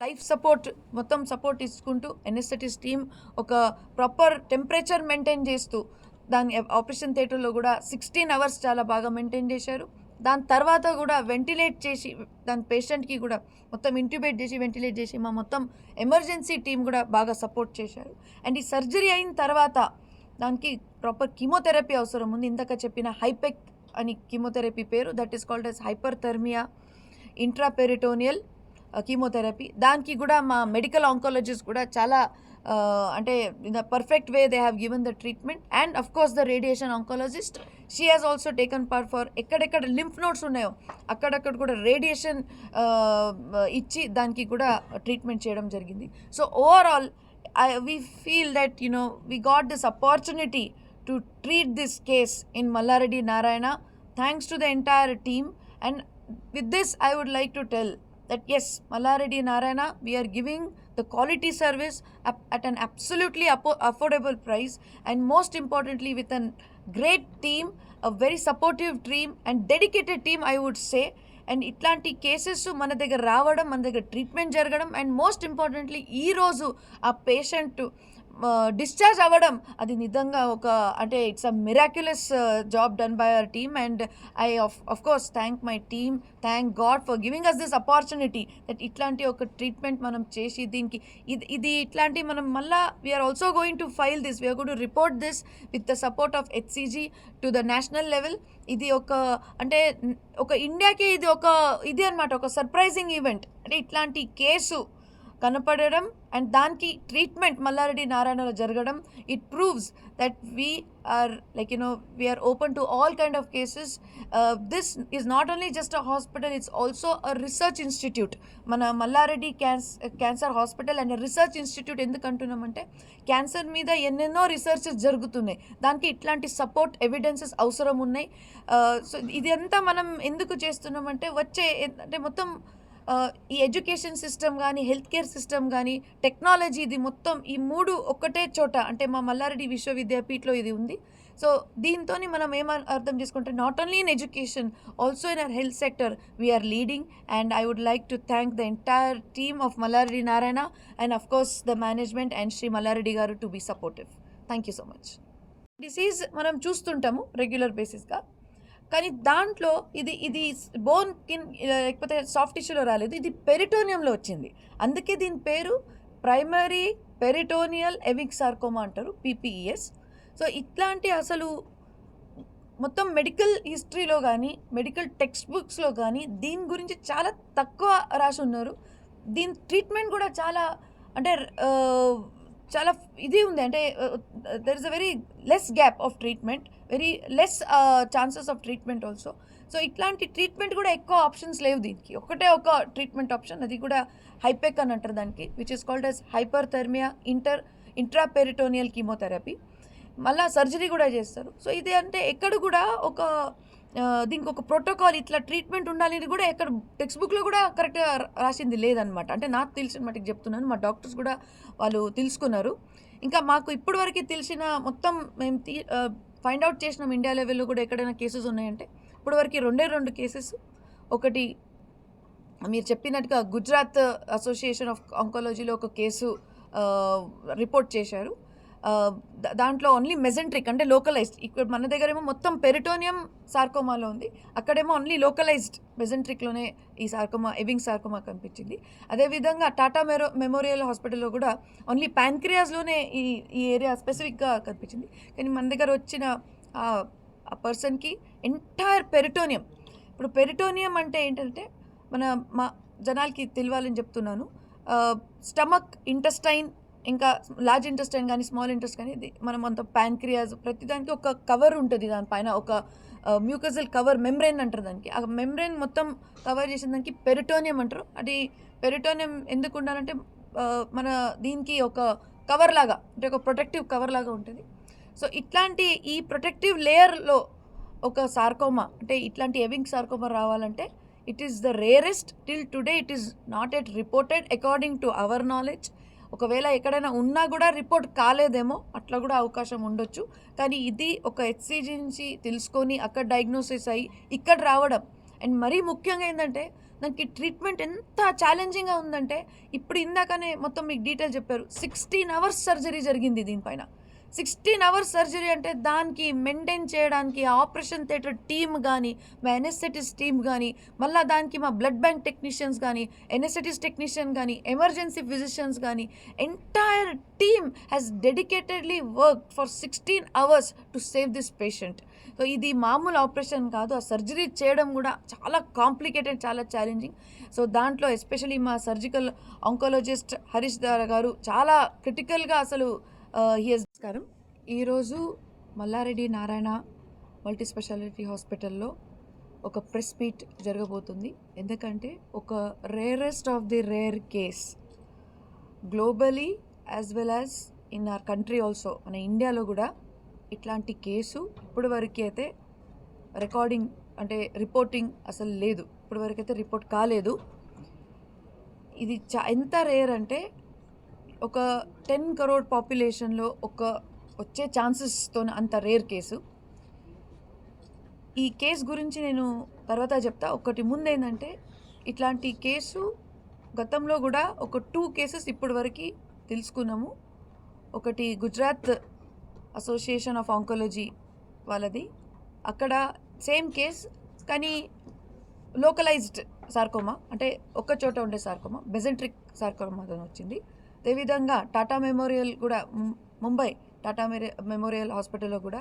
Life support మొత్తం support ఇచ్చుకుంటూ ఎన్ఎస్ఎటిస్ టీమ్ ఒక ప్రాపర్ టెంపరేచర్ మెయింటైన్ చేస్తూ దాని ఆపరేషన్ థియేటర్లో కూడా సిక్స్టీన్ అవర్స్ చాలా బాగా మెయింటైన్ చేశారు. దాని తర్వాత కూడా వెంటిలేట్ చేసి దాని పేషెంట్కి కూడా మొత్తం ఇంట్యూబేట్ చేసి వెంటిలేట్ చేసి మా మొత్తం ఎమర్జెన్సీ టీం కూడా బాగా సపోర్ట్ చేశారు. అండ్ ఈ సర్జరీ అయిన తర్వాత దానికి ప్రాపర్ కీమోథెరపీ అవసరం ఉంది. ఇందాక చెప్పిన హైపెక్ అని కీమోథెరపీ పేరు that is called as hyperthermia intraperitoneal chemotherapy. దానికి కూడా మా మెడికల్ ఆంకాలజిస్ట్ కూడా చాలా అంటే in the perfect way they have given the treatment and of course the radiation oncologist she has also taken part for ఎక్కడెక్కడ lymph nodes ఉన్నాయో అక్కడక్కడ కూడా రేడియేషన్ ఇచ్చి దానికి కూడా ట్రీట్మెంట్ చేయడం జరిగింది. So overall I we feel that you know we got this opportunity to treat this case in Malla Reddy Narayana thanks to the entire team and with this I would like to tell that yes Mallaredi Narayana we are giving the quality service ap- at an absolutely appo- affordable price and most importantly with a great team a very supportive team and dedicated team I would say and ఇట్లాంటి cases మన దగ్గర రావడం మన దగ్గర treatment జరగడం and most importantly ఈరోజు ఆ patient discharge అవ్వడం. అది నిజంగా ఒక అంటే it's a miraculous job done by our team and I of course thank my team thank God for giving us this opportunity that ఇట్లాంటి ఒక ట్రీట్మెంట్ మనం చేసి దీనికి ఇది ఇది ఇట్లాంటి మనం మళ్ళా we're also going to file this we're going to report this with the support of HCG to the national level ఇది ఒక అంటే ఒక ఇండియాకి ఇది ఒక ఇది అనమాట ఒక సర్ప్రైజింగ్ ఈవెంట్ అంటే ఇట్లాంటి కేసు కనపడడం అండ్ దానికి ట్రీట్మెంట్ మల్లారెడ్డి నారాయణలో జరగడం it proves that we are like you know we're open to all kind of cases this is not only just a hospital it's also a research institute మన Malla Reddy cans cancer hospital and research institute ఎందుకు అంటున్నామంటే cancer మీద ఎన్నెన్నో researches జరుగుతున్నాయి. దానికి ఇట్లాంటి support evidences అవసరం ఉన్నాయి. Uh, సో ఇది మనం ఎందుకు చేస్తున్నామంటే వచ్చే అంటే మొత్తం ఈ ఎడ్యుకేషన్ సిస్టమ్ కానీ హెల్త్ కేర్ సిస్టమ్ కానీ టెక్నాలజీ ఇది మొత్తం ఈ మూడు ఒక్కటే చోట అంటే మా మల్లారెడ్డి విశ్వవిద్యాపీఠలో ఇది ఉంది. సో దీంతో మనం ఏమ అర్థం చేసుకుంటే not only in education also in our health sector we're leading and I would like to thank the entire team of Malla Reddy Narayana and of course the management and Shri Malla Reddy garu to be supportive thank you so much disease మనం చూస్తుంటాము regular బేసిస్గా కానీ దాంట్లో ఇది ఇది bone కిన్ లేకపోతే soft టిష్యూలో రాలేదు. ఇది పెరిటోనియంలో వచ్చింది. అందుకే దీని పేరు ప్రైమరీ పెరిటోనియల్ ఎవిక్ సార్కోమా అంటారు పీపీఈఎస్. సో ఇట్లాంటి అసలు మొత్తం మెడికల్ హిస్టరీలో కానీ మెడికల్ టెక్స్ట్ బుక్స్లో కానీ దీని గురించి చాలా తక్కువ రాసి ఉన్నారు. దీని ట్రీట్మెంట్ కూడా చాలా అంటే చాలా ఇది ఉంది. అంటే there is a very less gap of treatment very less chances of treatment also so ఇట్లాంటి ట్రీట్మెంట్ కూడా ఎక్కువ ఆప్షన్స్ లేవు దీనికి. ఒకటే ఒక ట్రీట్మెంట్ ఆప్షన్ అది కూడా హైపెక్ అని అంటారు దానికి which is called as hyperthermia inter intraperitoneal chemotherapy మళ్ళీ సర్జరీ కూడా చేస్తారు. సో ఇది అంటే ఎక్కడ కూడా ఒక దీనికి ఒక ప్రోటోకాల్ ఇట్లా ట్రీట్మెంట్ ఉండాలని కూడా ఎక్కడ టెక్స్ట్ బుక్లో కూడా కరెక్ట్గా రాసింది లేదనమాట అంటే నాకు తెలిసిన మటుకు చెప్తున్నాను మా డాక్టర్స్ కూడా వాళ్ళు తెలుసుకున్నారు. ఇంకా మాకు ఇప్పటివరకు తెలిసిన మొత్తం మేము తీ ఫైండ్ అవుట్ చేసినాం ఇండియా లెవెల్లో కూడా ఎక్కడైనా కేసెస్ ఉన్నాయంటే ఇప్పటివరకు రెండే రెండు కేసెస్ ఒకటి మీరు చెప్పినట్టుగా గుజరాత్ అసోసియేషన్ ఆఫ్ ఆంకాలజీలో ఒక కేసు రిపోర్ట్ చేశారు. దాంట్లో ఓన్లీ మెజెంట్రిక్ అంటే లోకలైజ్డ్ ఇక్కడ మన దగ్గర ఏమో మొత్తం పెరిటోనియం సార్కోమాలో ఉంది. అక్కడేమో ఓన్లీ లోకలైజ్డ్ మెజెంట్రిక్లోనే ఈ సార్కోమా ఎవింగ్ సార్కోమా కనిపించింది. అదేవిధంగా టాటా మెరో మెమోరియల్ హాస్పిటల్లో కూడా ఓన్లీ ప్యాన్క్రియాస్లోనే ఈ ఈ ఏరియా స్పెసిఫిక్గా కనిపించింది. కానీ మన దగ్గర వచ్చిన ఆ- ఆ పర్సన్కి ఎంటైర్ పెరిటోనియం ఇప్పుడు పెరిటోనియం అంటే ఏంటంటే మన మా జనాలకి తెలియాలని చెప్తున్నాను. స్టమక్ ఇంటెస్టైన్ ఇంకా లార్జ్ ఇంటెస్టైన్ కానీ స్మాల్ ఇంటెస్ట్ కానీ ఇది మనం అంత ప్యాన్క్రియాస్ ప్రతిదానికి ఒక కవర్ ఉంటుంది దానిపైన ఒక మ్యూకజల్ కవర్ మెమ్రెయిన్ అంటారు దానికి. ఆ మెమ్రెయిన్ మొత్తం కవర్ చేసిన దానికి పెరిటోనియం అంటారు. అది పెరిటోనియం ఎందుకు ఉండాలంటే మన దీనికి ఒక కవర్ లాగా అంటే ఒక ప్రొటెక్టివ్ కవర్ లాగా ఉంటుంది. సో ఇట్లాంటి ఈ ప్రొటెక్టివ్ లేయర్లో ఒక సార్కోమా అంటే ఇట్లాంటి ఎవింగ్ సార్కోమా రావాలంటే it is the rarest till today it is not at reported according to our knowledge ఒకవేళ ఎక్కడైనా ఉన్నా కూడా రిపోర్ట్ కాలేదేమో అట్లా కూడా అవకాశం ఉండొచ్చు. కానీ ఇది ఒక హెచ్సిజీ నుంచి తెలుసుకొని అక్కడ డయాగ్నోసిస్ అయ్యి ఇక్కడ రావడం. అండ్ మరీ ముఖ్యంగా ఏంటంటే దానికి ట్రీట్మెంట్ ఎంత ఛాలెంజింగ్గా ఉందంటే ఇప్పుడు ఇందాకనే మొత్తం మీకు డీటెయిల్ చెప్పారు సిక్స్టీన్ అవర్స్ సర్జరీ జరిగింది దీనిపైన. సిక్స్టీన్ అవర్స్ సర్జరీ అంటే దానికి మెయింటైన్ చేయడానికి ఆపరేషన్ థియేటర్ టీమ్ కానీ మా ఎన్ఎస్ఎటిస్ టీమ్ కానీ మళ్ళీ దానికి మా బ్లడ్ బ్యాంక్ టెక్నీషియన్స్ కానీ ఎన్ఎస్ఎటిస్ టెక్నీషియన్ కానీ ఎమర్జెన్సీ ఫిజిషియన్స్ కానీ entire team has dedicatedly work for sixteen hours to save this patient. So ఇది మామూలు ఆపరేషన్ కాదు. ఆ సర్జరీ చేయడం కూడా చాలా కాంప్లికేటెడ్ చాలా ఛాలెంజింగ్. సో దాంట్లో ఎస్పెషలీ మా సర్జికల్ ఆంకాలజిస్ట్ హరీష్ దార గారు చాలా క్రిటికల్గా అసలు హియస్ నమస్కారం. ఈరోజు మల్లారెడ్డి నారాయణ మల్టీ స్పెషాలిటీ హాస్పిటల్లో ఒక ప్రెస్ మీట్ జరగబోతుంది. ఎందుకంటే ఒక rarest of the rare case globally as well as in our country also మన ఇండియాలో కూడా ఇట్లాంటి కేసు ఇప్పటి వరకు అయితే రికార్డింగ్ అంటే రిపోర్టింగ్ అసలు లేదు. ఇప్పటి వరకు అయితే రిపోర్ట్ కాలేదు. ఇది చా ఎంత రేర్ అంటే ఒక టెన్ కరోడ్ పాపులేషన్లో ఒక వచ్చే ఛాన్సెస్తో అంత రేర్ కేసు ఈ కేసు గురించి నేను తర్వాత చెప్తా. ఒకటి ముందు ఏంటంటే ఇట్లాంటి కేసు గతంలో కూడా ఒక టూ కేసెస్ ఇప్పటి వరకు తెలుసుకున్నాము. ఒకటి గుజరాత్ అసోసియేషన్ ఆఫ్ ఆంకాలజీ వాళ్ళది. అక్కడ సేమ్ కేస్ కానీ లోకలైజ్డ్ సార్కోమా అంటే ఒక్క చోట ఉండే సార్కోమా బెజెంట్రిక్ సార్కోమా వచ్చింది. అదేవిధంగా టాటా మెమోరియల్ కూడా ముంబై టాటా మెమోరియల్ హాస్పిటల్లో కూడా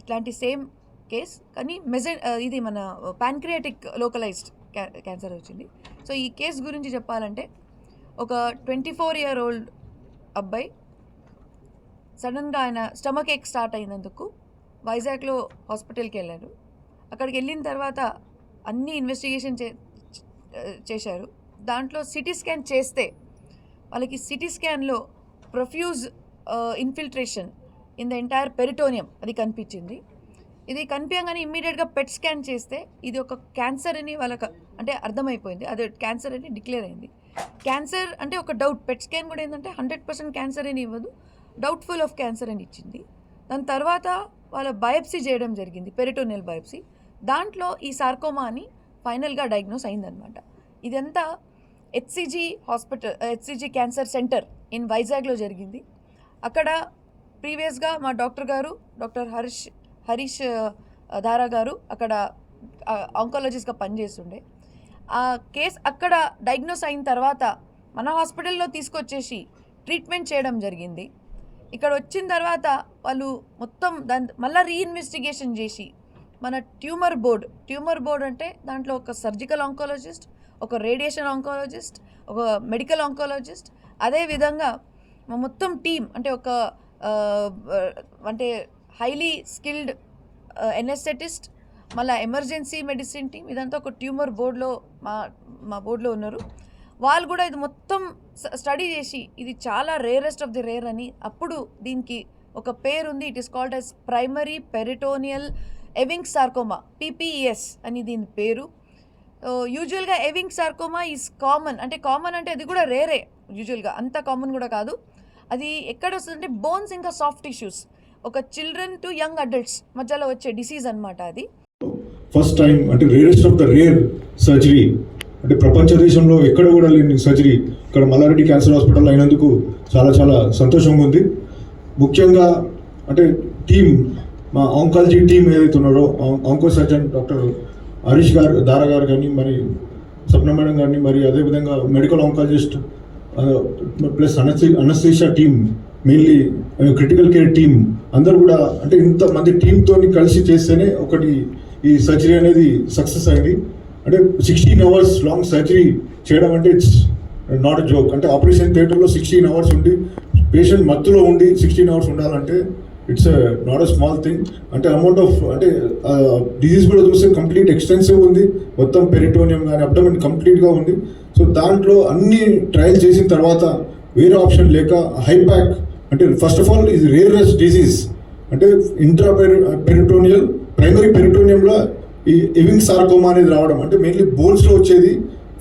ఇట్లాంటి సేమ్ కేస్ కానీ మెజె ఇది మన ప్యాన్క్రియాటిక్ లోకలైజ్డ్ క్యా క్యాన్సర్ వచ్చింది. సో ఈ కేస్ గురించి చెప్పాలంటే ఒక ట్వంటీ ఫోర్ ఇయర్ ఓల్డ్ అబ్బాయి సడన్గా ఆయన స్టమక్ ఎక్ స్టార్ట్ అయినందుకు వైజాగ్లో హాస్పిటల్కి వెళ్ళారు అక్కడికి వెళ్ళిన తర్వాత అన్ని ఇన్వెస్టిగేషన్ చే చేశారు. దాంట్లో సిటీ స్కాన్ చేస్తే వాళ్ళకి CT స్కాన్లో profuse infiltration in the entire peritoneum అది కనిపించింది. ఇది కనిపించగానే ఇమ్మీడియట్గా పెట్ స్కాన్ చేస్తే ఇది ఒక క్యాన్సర్ అని వాళ్ళకి అంటే అర్థమైపోయింది. అది క్యాన్సర్ అని డిక్లేర్ అయింది. క్యాన్సర్ అంటే ఒక డౌట్ పెట్ స్కాన్ కూడా ఏంటంటే హండ్రెడ్ పర్సెంట్ క్యాన్సర్ అని ఇవ్వదు. డౌట్ఫుల్ ఆఫ్ క్యాన్సర్ అని ఇచ్చింది. దాని తర్వాత వాళ్ళ బయోప్సీ చేయడం జరిగింది పెరిటోనియల్ బయోప్సీ దాంట్లో ఈ సార్కోమా అని ఫైనల్గా డయాగ్నోస్ అయిందనమాట ఇదంతా HCG hospital HCG cancer centre in వైజాగ్లో జరిగింది. అక్కడ ప్రీవియస్గా మా డాక్టర్ గారు డాక్టర్ హరీష్ హరీష్ దారా గారు అక్కడ uh, ఆంకాలజిస్ట్గా పనిచేస్తుండే. ఆ కేస్ అక్కడ డయాగ్నోస్ అయిన తర్వాత మన హాస్పిటల్లో తీసుకొచ్చేసి ట్రీట్మెంట్ చేయడం జరిగింది. ఇక్కడ వచ్చిన తర్వాత వాళ్ళు మొత్తం దాని మళ్ళీ రీఇన్వెస్టిగేషన్ చేసి మన ట్యూమర్ బోర్డ్ ట్యూమర్ బోర్డ్ అంటే దాంట్లో ఒక సర్జికల్ ఆంకాలజిస్ట్ ఒక రేడియేషన్ ఆంకాలజిస్ట్ ఒక మెడికల్ ఆంకాలజిస్ట్ అదేవిధంగా మొత్తం టీం అంటే ఒక అంటే హైలీ స్కిల్డ్ ఎనెస్థెటిస్ట్ మళ్ళీ ఎమర్జెన్సీ మెడిసిన్ టీం ఇదంతా ఒక ట్యూమర్ బోర్డులో మా మా బోర్డులో ఉన్నారు. వాళ్ళు కూడా ఇది మొత్తం స్టడీ చేసి ఇది చాలా రేరెస్ట్ ఆఫ్ ది రేర్ అని అప్పుడు దీనికి ఒక పేరు ఉంది it is called as primary peritoneal Ewing sarcoma PPS అని దీని పేరు. యూజువల్గా ఎవింగ్ సార్కోమా ఈజ్ కామన్ అంటే కామన్ అంటే అది కూడా రేరే యూజువల్గా అంత కామన్ కూడా కాదు. అది ఎక్కడ వస్తుందంటే బోన్స్ ఇంకా సాఫ్ట్ టిష్యూస్ ఒక చిల్డ్రన్ టు యంగ్ అడల్ట్స్ మధ్యలో వచ్చే డిసీజ్ అనమాట అది. ఫస్ట్ టైం అంటే rarest of the rare surgery అంటే ప్రపంచ దేశంలో ఎక్కడ కూడా లేని సర్జరీ ఇక్కడ మల్లారెడ్డి క్యాన్సర్ హాస్పిటల్ అయినందుకు చాలా చాలా సంతోషంగా ఉంది. ముఖ్యంగా అంటే టీమ్ మా ఆంకాలజీ టీం ఏదైతే ఉన్నారో ఆంకో సర్జన్ డాక్టర్ హరీష్ గారు దారా గారు కానీ మరి సప్న మేడం కానీ మరి అదేవిధంగా medical oncologist plus అనస్థి anaesthesia team mainly critical care team అందరూ కూడా అంటే ఇంత మంది టీంతో కలిసి చేస్తేనే ఒకటి ఈ సర్జరీ అనేది సక్సెస్ అయింది. అంటే సిక్స్టీన్ అవర్స్ లాంగ్ సర్జరీ చేయడం అంటే ఇట్స్ నాట్ జోక్ అంటే ఆపరేషన్ థియేటర్లో సిక్స్టీన్ అవర్స్ ఉండి పేషెంట్ మత్తులో ఉండి సిక్స్టీన్ అవర్స్ ఉండాలంటే it's not a small thing అంటే అమౌంట్ ఆఫ్ అంటే డిజీజ్ కూడా చూస్తే కంప్లీట్ ఎక్స్టెన్సివ్ ఉంది. మొత్తం పెరిటోనియం కానీ అబ్డమిన్ కంప్లీట్గా ఉంది. సో దాంట్లో అన్ని ట్రయల్ చేసిన తర్వాత వేరే ఆప్షన్ లేక హైప్యాక్ అంటే ఫస్ట్ ఆఫ్ ఆల్ ఇది రేరస్ డిజీజ్ అంటే ఇంట్రా పెరిటోనియల్ ప్రైమరీ పెరిటోనియంలో ఈ ఎవింగ్ సార్కోమా అనేది రావడం అంటే మెయిన్లీ బోన్స్లో వచ్చేది.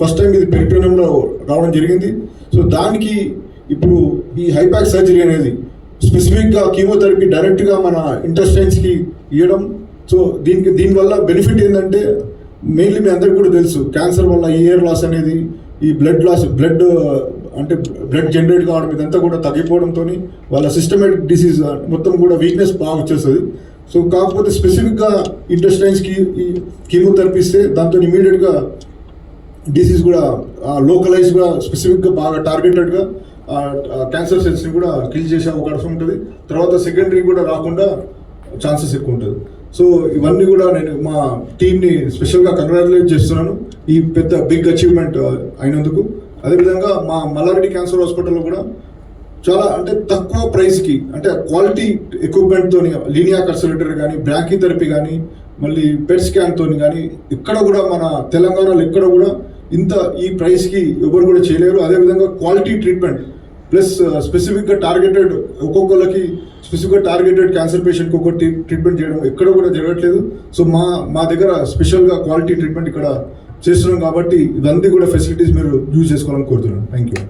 ఫస్ట్ టైం ఇది పెరిటోనియంలో రావడం జరిగింది. సో దానికి ఇప్పుడు ఈ హైప్యాక్ సర్జరీ అనేది స్పెసిఫిక్గా కీమోథెరపీ డైరెక్ట్గా మన ఇంటెస్టైన్స్కి ఇవ్వడం. సో దీనికి దీనివల్ల బెనిఫిట్ ఏంటంటే మెయిన్లీ మీ అందరికీ కూడా తెలుసు క్యాన్సర్ వల్ల ఈ ఇయర్ లాస్ అనేది ఈ బ్లడ్ లాస్ బ్లడ్ అంటే బ్లడ్ జనరేట్ కావడం ఇదంతా కూడా తగ్గిపోవడంతో వాళ్ళ సిస్టమేటిక్ డిసీజ్ మొత్తం కూడా వీక్నెస్ బాగా వచ్చేస్తుంది. సో కాకపోతే స్పెసిఫిక్గా ఇంటెస్టైన్స్కి ఈ కీమోథెరపీ ఇస్తే దాంతో ఇమీడియట్గా డిసీజ్ కూడా లోకలైజ్గా స్పెసిఫిక్గా బాగా టార్గెటెడ్గా క్యాన్సర్ సెల్స్ని కూడా కిల్ చేసే అవకాశం ఉంటుంది. తర్వాత సెకండరీ కూడా రాకుండా ఛాన్సెస్ ఎక్కువ ఉంటుంది సో ఇవన్నీ కూడా నేను మా టీంని స్పెషల్గా కంగ్రాచులేట్ చేస్తున్నాను. ఈ పెద్ద బిగ్ అచీవ్మెంట్ అయినందుకు. అదేవిధంగా మా మల్లారెడ్డి క్యాన్సర్ హాస్పిటల్లో కూడా చాలా అంటే తక్కువ ప్రైస్కి అంటే క్వాలిటీ ఎక్విప్మెంట్తో లీనియా కన్సల్టేటర్ కానీ బ్రాంకీ థెరపీ కానీ మళ్ళీ పెట్ స్కాన్తో కానీ ఎక్కడ కూడా మన తెలంగాణలో ఎక్కడ కూడా ఇంత ఈ ప్రైస్కి ఎవరు కూడా చేయలేరు. అదేవిధంగా క్వాలిటీ ట్రీట్మెంట్ ప్లస్ స్పెసిఫిక్గా టార్గెటెడ్ ఒక్కొక్కరికి స్పెసిఫిక్గా టార్గెటెడ్ క్యాన్సర్ పేషెంట్కి ఒక్కొక్క ట్రీట్మెంట్ చేయడం ఎక్కడ కూడా జరగట్లేదు. సో మా మా దగ్గర స్పెషల్గా క్వాలిటీ ట్రీట్మెంట్ ఇక్కడ చేస్తున్నాం కాబట్టి ఇదంతా కూడా ఫెసిలిటీస్ మీరు యూజ్ చేసుకోవాలని కోరుతున్నాను. Thank you.